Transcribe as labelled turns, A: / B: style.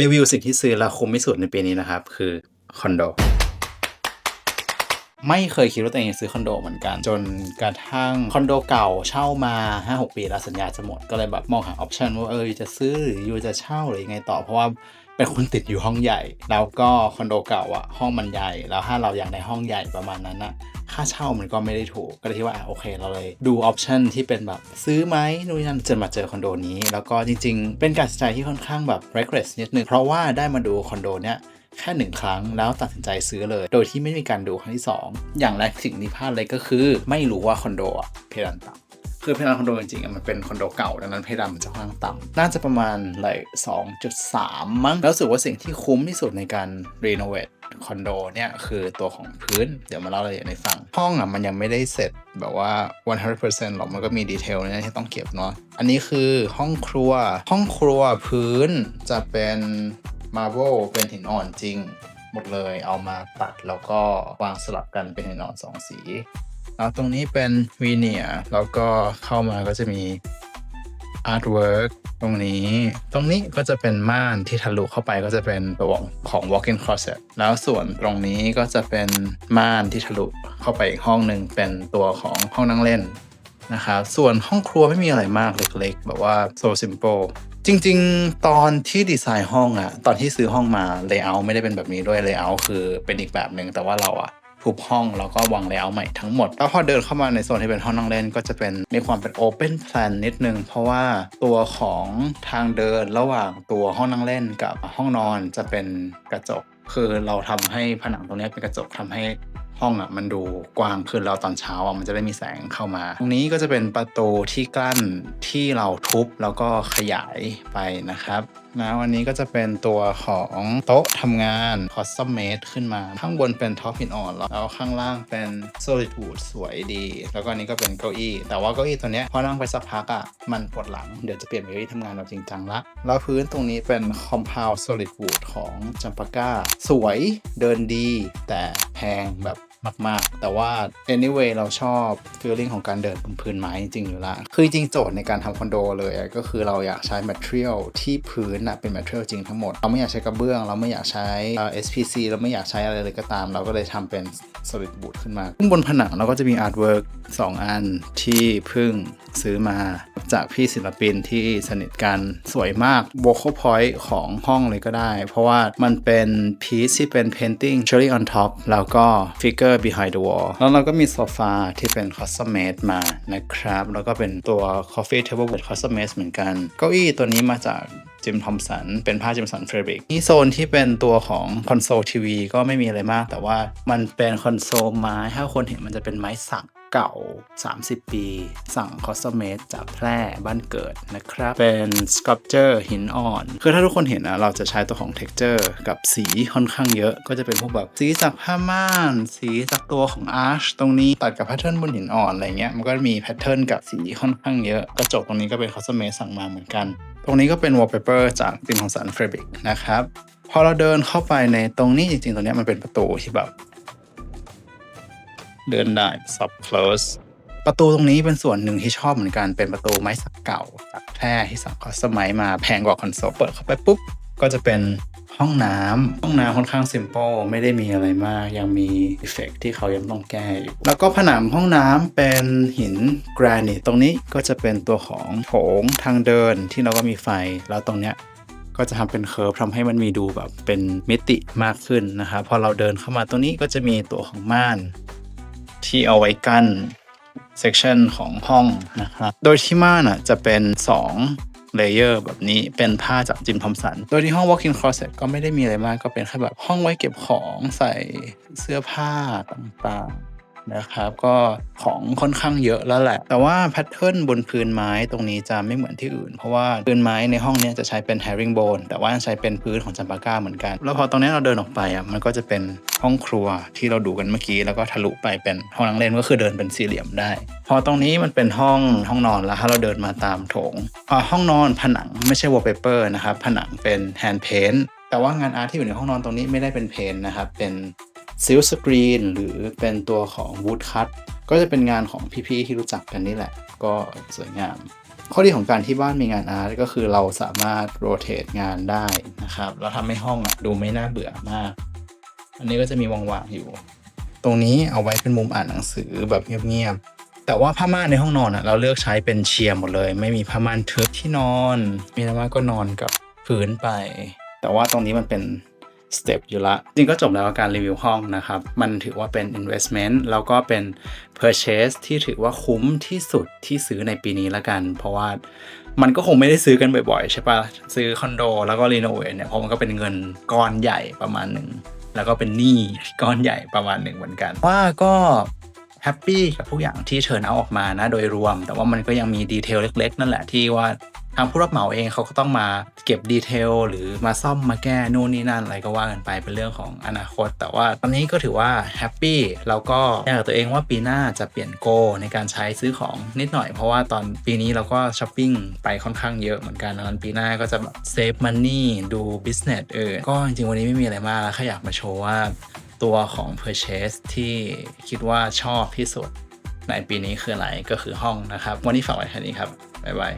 A: รีวิวสิ่งที่ซื้อแล้วคุ้มที่สุดในปีนี้นะครับ คือคอนโด ไม่เคยคิดว่าตัวเองจะซื้อคอนโดเหมือนกัน จนกระทั่งคอนโดเก่าเช่ามา 5-6 ปีแล้วสัญญาจะหมดก็เลยแบบมองหาออปชันว่าเออจะซื้อหรืออยู่จะเช่าหรือยังไงต่อเพราะว่าเป็นคนติดอยู่ห้องใหญ่ แล้วก็คอนโดเก่าอะห้องมันใหญ่ แล้วถ้าเราอยากได้ห้องใหญ่ประมาณนั้นอะ ค่าเช่ามันก็ไม่ได้ถูก ก็เลยคิดว่าโอเคเราเลยดูออปชันที่เป็นแบบซื้อไหมนู่นนั่นจนมาเจอคอนโดนี้ แล้วก็จริง ๆ เป็นการตัดสินใจที่ค่อนข้างแบบ reckless นิดนึง เพราะว่าได้มาดูคอนโดเนี้ยแค่หนึ่งครั้งแล้วตัดสินใจซื้อเลย โดยที่ไม่มีการดูครั้งที่ 2 อย่างแรกสิ่งที่พลาดเลยก็คือ ไม่รู้ว่าคอนโดอะเพดานต่ำ คือเพดานคอนโดจริงๆมันเป็นคอนโดเก่าดังนั้นเพดานมันจะค่อนข้างต่ำน่าจะประมาณเลย2.3มั้งแล้วรู้สึกว่าสิ่งที่คุ้มที่สุดในการรีโนเวทคอนโดเนี่ยคือตัวของพื้น เดี๋ยวมาเล่ารายละเอียดให้ฟัง ห้องอะมันยังไม่ได้เสร็จแบบว่า 100%หรอกมันก็มีดีเทลเนี่ยที่ต้องเก็บเนาะอันนี้คือห้องครัว ห้องครัวพื้นจะเป็นมาร์เบลเป็นหินอ่อนจริง หมดเลยเอามาตัดแล้วก็วางสลับกันเป็นหินอ่อนสองสี แล้วตรงนี้เป็นวีเนียแล้วก็เข้ามาก็จะมีอาร์ตเวิร์กตรงนี้ ตรงนี้ก็จะเป็นม่านที่ทะลุเข้าไปก็จะเป็นตัวของ walk-in closet แล้วส่วนตรงนี้ก็จะเป็นม่านที่ทะลุเข้าไปอีกห้องหนึ่งเป็นตัวของห้องนั่งเล่นนะครับส่วนห้องครัวไม่มีอะไรมากเล็กๆ แบบว่า so simple จริงๆ ตอนที่ดีไซน์ห้องอะตอนที่ซื้อห้องมา layout ไม่ได้เป็นแบบนี้ด้วย layout คือเป็นอีกแบบหนึ่งแต่ว่าเราอะ ทุบห้องแล้วก็วางแล้วใหม่ทั้งหมด แล้วพอเดินเข้ามาในโซนที่เป็นห้องนั่งเล่น ก็จะเป็นมีความเป็น open plan นิดนึง เพราะว่าตัวของทางเดินระหว่างตัวห้องนั่งเล่นกับห้องนอนจะเป็นกระจกคือเราทำให้ผนังตรงนี้เป็นกระจกทำให้ ห้องอะมันดูกว้างขึ้นแล้วตอนเช้าอะมันจะได้มีแสงเข้ามา ตรงนี้ก็จะเป็นประตูที่กั้นที่เราทุบแล้วก็ขยายไปนะครับนะวันนี้ก็จะเป็นตัวของโต๊ะทำงาน custom made ขึ้นมา ข้างบนเป็นท็อปหินอ่อนแล้วข้างล่างเป็น solid wood สวยดี แล้วก็นนี้ก็เป็นเก้าอี้ แต่ว่าเก้าอี้ตัวเนี้ยพอนั่งไปสักพักอะมันปวดหลัง เดี๋ยวจะเปลี่ยนเป็นเก้าอี้ทำงานแบบจริงจังละ แล้วพื้นตรงนี้เป็น compound solid wood ของจัมปาก้า สวยเดินดี แต่แพงแบบ มาก ๆ แต่ว่า anyway เราชอบ feeling ของการเดินบนพื้นไม้จริงๆอยู่ละคือจริงโจทย์ในการทำคอนโดเลยก็คือเราอยากใช้ material ที่พื้นอะเป็น material จริงทั้งหมด เราไม่อยากใช้กระเบื้อง เราไม่อยากใช้ SPC เราไม่อยากใช้อะไรเลยก็ตาม เราก็เลยทำเป็น solid wood ขึ้นมาข้างบนผนังเราก็จะมี artwork 2 อันที่เพิ่งซื้อมา จากพี่ศิลปินที่สนิทกันสวยมาก vocal point ของห้องเลยก็ได้ เพราะว่ามันเป็นพีซที่เป็น painting cherry on top แล้วก็ figure behind the wall แล้วเราก็มีโซฟาที่เป็น custom made มานะครับ แล้วก็เป็นตัว coffee table เป็น custom made เหมือนกัน เก้าอี้ตัวนี้มาจากจิมทอมสันเป็นผ้าจิมสันเฟรบิกนี่โซนที่เป็นตัวของคอนโซลทีวีก็ไม่มีอะไรมาก แต่ว่ามันเป็นคอนโซลไม้ ถ้าคนเห็นมันจะเป็นไม้สัก เก่า 30 ปี สั่งคอสเมตจากแพร่บ้านเกิดนะครับ เป็นสครับเจอร์หินอ่อน คือถ้าทุกคนเห็นนะเราจะใช้ตัวของ texture กับสีค่อนข้างเยอะ ก็จะเป็นพวกแบบสีจากผ้าม่าน สีจากตัวของอาร์ชตรงนี้ตัดกับแพทเทิร์นบนหินอ่อนอะไรเงี้ยมันก็มีแพทเทิร์นกับสีค่อนข้างเยอะ กระจกตรงนี้ก็เป็นคอสเมตสั่งมาเหมือนกัน ตรงนี้ก็เป็น wallpaper จากติมของสันเฟรบิกนะครับพอเราเดินเข้าไปในตรงนี้จริงๆ ตรงเนี้ยมันเป็นประตูที่แบบ เดินได้ sub close ประตูตรงนี้เป็นส่วนหนึ่งที่ชอบเหมือนกันเป็นประตูไม้สักเก่าจากแพร่ที่สั่งคอสมัยมาแพงกว่าคอนโซลเปิดเข้าไปปุ๊บ ก็จะเป็นห้องน้ำห้องน้ำค่อนข้าง simple ไม่ได้มีอะไรมาก ยังมีอีเฟกที่เขายังต้องแก้อยู่ แล้วก็ผนังห้องน้ำเป็นหินแกรนิตตรงนี้ก็จะเป็นตัวของโถงทางเดินที่เราก็มีไฟแล้วตรงเนี้ยก็จะทำเป็นเคิร์ฟทำให้มันมีดูแบบเป็นมิติมากขึ้นนะครับพอเราเดินเข้ามาตรงนี้ก็จะมีตัวของม่าน ที่เอาไว้กั้นเซกชันของห้องนะครับ โดยที่ม่านอะจะเป็น 2 เลเยอร์แบบนี้เป็นผ้าจากจิมทอมสัน โดยที่ห้อง walk-in closet ก็ไม่ได้มีอะไรมากก็เป็นแค่แบบห้องไว้เก็บของใส่เสื้อผ้าต่างๆ นะครับ ก็ของค่อนข้างเยอะแล้วแหละ แต่ว่าแพทเทิร์นบนพื้นไม้ตรงนี้จะไม่เหมือนที่อื่น เพราะว่าพื้นไม้ในห้องนี้จะใช้เป็น herringbone แต่ว่าใช้เป็นพื้นของจัมปาก้าเหมือนกัน แล้วพอตรงนี้เราเดินออกไปอะมันก็จะเป็นห้องครัวที่เราดูกันเมื่อกี้ แล้วก็ทะลุไปเป็นห้องนั่งเล่นก็คือเดินเป็นสี่เหลี่ยมได้ พอตรงนี้มันเป็นห้องห้องนอนแล้วถ้าเราเดินมาตามโถงอ่าห้องนอนผนังไม่ใช่ wallpaper นะครับผนังเป็น hand paint แต่ว่างานอาร์ตที่อยู่ในห้องนอนตรงนี้ไม่ได้เป็นเพนนะครับ เป็น ซิลสกรีนหรือเป็นตัวของวูดคัตก็จะเป็นงานของพี่ๆที่รู้จักกันนี่แหละ ก็สวยงาม ข้อดีของการที่บ้านมีงานอาร์ตก็คือเราสามารถโรเตทงานได้นะครับแล้วทำให้ห้องอะดูไม่น่าเบื่อมาก อันนี้ก็จะมีวางๆอยู่ ตรงนี้เอาไว้เป็นมุมอ่านหนังสือแบบเงียบๆแต่ว่าผ้าม่านในห้องนอนอะเราเลือกใช้เป็นเชียร์หมดเลย ไม่มีผ้าม่านทึบที่นอน มีอะไรมากก็นอนกับพื้นไป แต่ว่าตรงนี้มันเป็น สเต็ปอยู่ละ จริงก็จบแล้วการรีวิวห้องนะครับ มันถือว่าเป็น investment แล้วก็เป็น purchase ที่ถือว่าคุ้มที่สุดที่ซื้อในปีนี้ละกัน เพราะว่ามันก็คงไม่ได้ซื้อกันบ่อยๆ ใช่ปะซื้อคอนโดแล้วก็รีโนเวทเนี่ยเพราะมันก็เป็นเงินก้อนใหญ่ประมาณหนึ่งแล้วก็เป็นหนี้ก้อนใหญ่ประมาณหนึ่งเหมือนกัน ว่าก็แฮปปี้กับทุกอย่างที่เชิญเอาออกมานะโดยรวม แต่ว่ามันก็ยังมีดีเทลเล็ก ๆ นั่นแหละที่ว่า ทางผู้รับเหมาเองเขาก็ต้องมาเก็บดีเทลหรือมาซ่อมมาแก้นู่นนี่นั่นอะไรก็ว่ากันไปเป็นเรื่องของอนาคต แต่ว่าตอนนี้ก็ถือว่าแฮปปี้แล้วก็อยากกับตัวเองว่าปีหน้าจะเปลี่ยนโก ในการใช้ซื้อของนิดหน่อย เพราะว่าตอนปีนี้เราก็ช้อปปิ้งไปค่อนข้างเยอะเหมือนกันดังนั้นปีหน้าก็จะเซฟมันนี่ดูบิสเนสเออก็จริงๆวันนี้ไม่มีอะไรมากแล้วแค่อยากมาโชว์ว่าตัวของ Purchase ที่คิดว่าชอบที่สุดในปีนี้คืออะไรก็คือห้องนะครับ วันนี้ฝากไว้แค่นี้ครับบ๊ายบาย